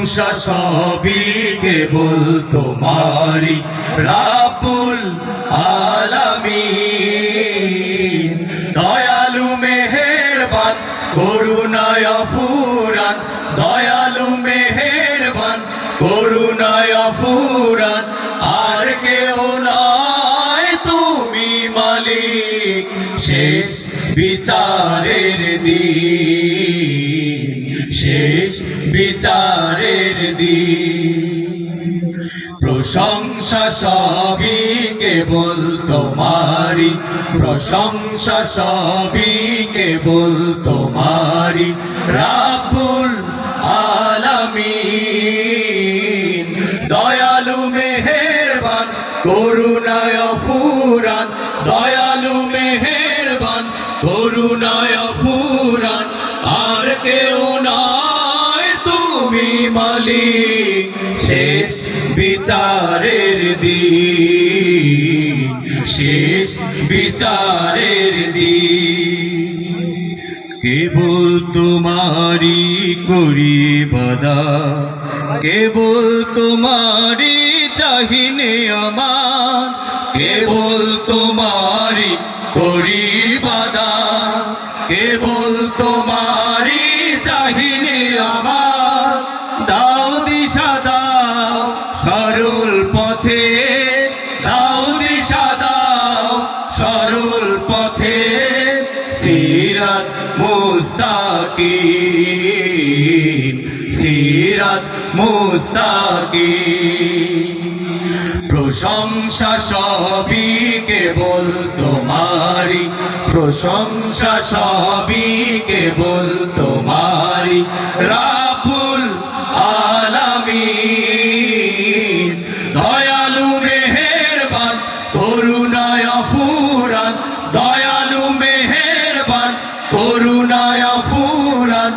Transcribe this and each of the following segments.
প্রশংসা সবই কেবল তোমারি রাবুল আলামিন, দয়ালু মেহেরবান, করুণায় পুরাণ দয়ালু মেহেরবান, করুণায় পুরাণ আর কেউ নয় তুমি মালিক, শেষ বিচারের দিন শেষ বিচারের দিন। প্রশংসা সবই কেবল তোমারি প্রশংসা সবই কেবল তোমারি রাবুল আলামিন। দয়ালু মেহেরবান, করুণায় পুরাণ দয়ালু মেহেরবান, করুণায় পুরাণ আর কেউ মালিক, শেষ বিচারের দিন, শেষ বিচারের দিন। কেবল তোমারি করি বাদা কেবল তোমারি চাহিনে আমার, কেবল তোমারি করি বাদা কেবল তোমারি চাহিনে আমার। দাও দিশা, দাও সরল পথে। দাও দিশা, দাও সরল পথে। সিরাত মুস্তাকিম সিরাত মুস্তাকিম। প্রশংসা সবই কেবল তোমারি প্রশংসা সবই কেবল তোমারি রাবুল আলামিন। দয়ালু মেহেরবান, করুণায় ফুরান দয়ালু মেহেরবান, করুণায় ফুরান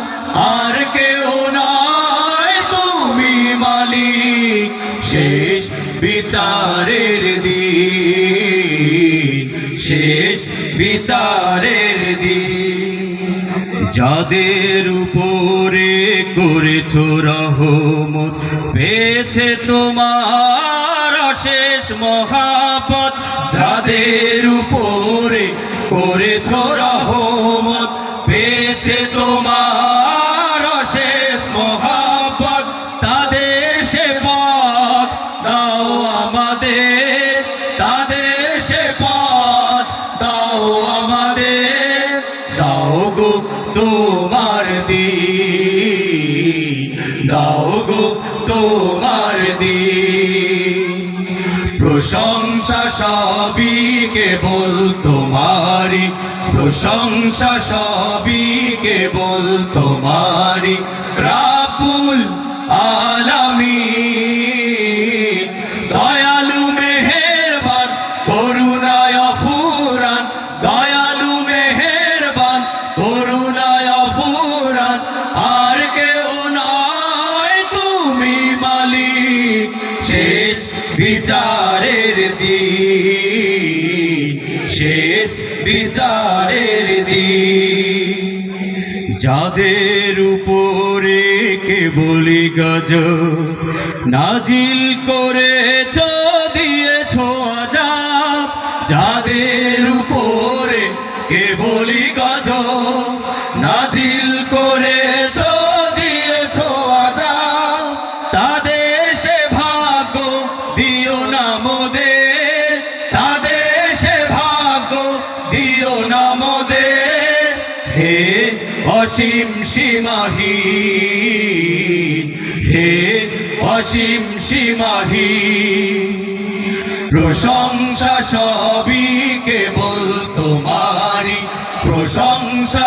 আর কেউ নয় তুমি মালিক, শেষ বিচারের দিন। শেষ বিচারের দিন। যাদের উপরে করেছ রহমত পেয়েছে তোমার অশেষ মহাপত যাদের উপরে করেছ রহমত পেয়েছে তোমার গো তোমার দি প্রশংসা সবই কেবল তোমারি প্রশংসা সবই কেবল তোমারি রাবুল আলামিন। বিচারের দি শেষ বিচারের দিন। যাদের উপরে কে বলি গজ নাজিল করেছ অসীম সীমাহীন। হে অসীম সীমাহীন। প্রশংসা সবই কেবল তোমারি প্রশংসা